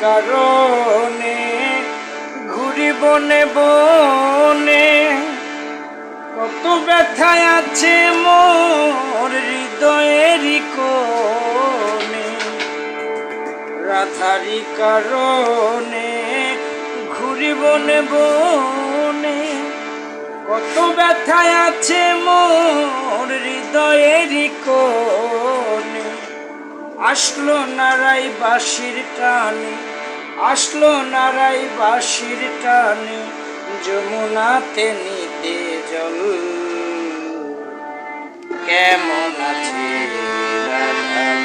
কারণে ঘুরি বনে বনে। কত ব্যথায় আছে মোর হৃদয়েরই কোণে। রাধারি কারণে ঘুরি বনে বনে। কত ব্যথায় আছে মোর হৃদয়েরই কোণে। আসলো নারাই বাসির টানে আসলো নারাই বাসির টানে যমুনাতে নিতে জল। কেমন আছে রাধা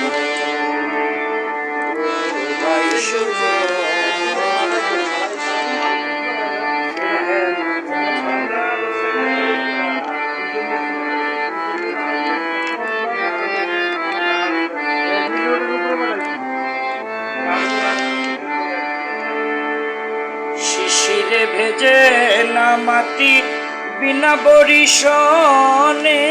শিশিরে ভেজে না মাটি, বিনা বরিশনে।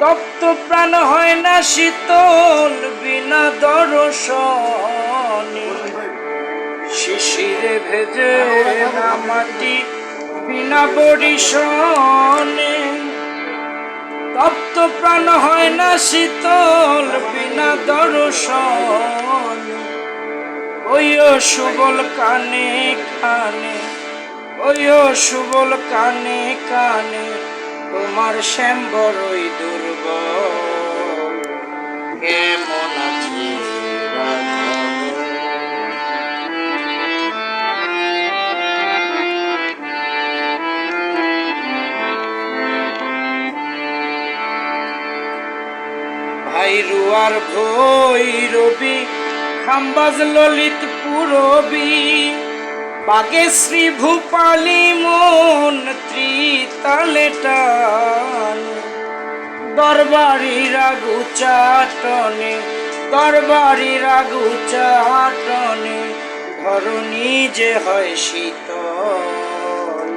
তপ্ত প্রাণ হয় না শীতল, বিনা দর্শনে। শিশিরে ভেজে না মাটি, বিনা বরিশনে। তপ্ত প্রাণ হয় না শীতল, বিনা দর্শনে। ওইও সুবল কানে কানে, ওইও সুবল কানে কানে, তোমার শ্যাম বড়ই দুর্বল কেমন আছে? ভাই রুয়ার ভৈ রবি খাম্বাজ ললিত পুরবি। বাগেশ্রী ভূপালী মন ত্রিতালে টান। দরবারি রাগু চাটনে, দরবারি রাগু চাটনে, ধরণী যে হয় শীতল।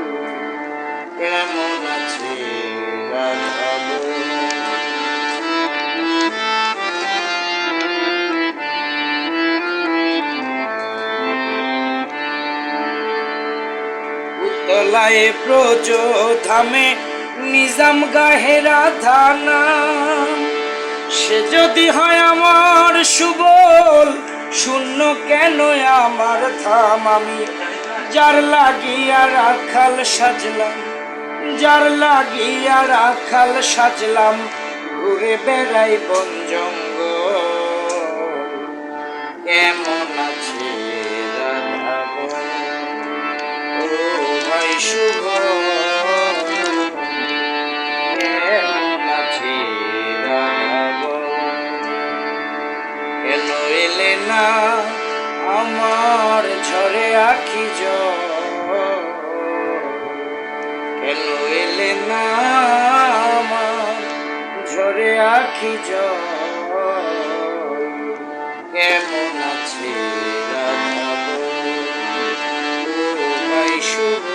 কেমন আছে গো? উতলায় ব্রজ ধামে, নিজাম গাহেরা ধানাম সে যদি হয় আমার সুবল, শূন্য কেন আমার থাম আমি যার লাগিয়া রাখাল সাজলাম, যার লাগিয়া রাখাল সাজলাম, ঘুরে বেড়াই বন জঙ্গল কেমন শুভ এলে না আমার ঝরে আখি জল এলে না আমার ঝরে আখি কেমন আছে? শুভ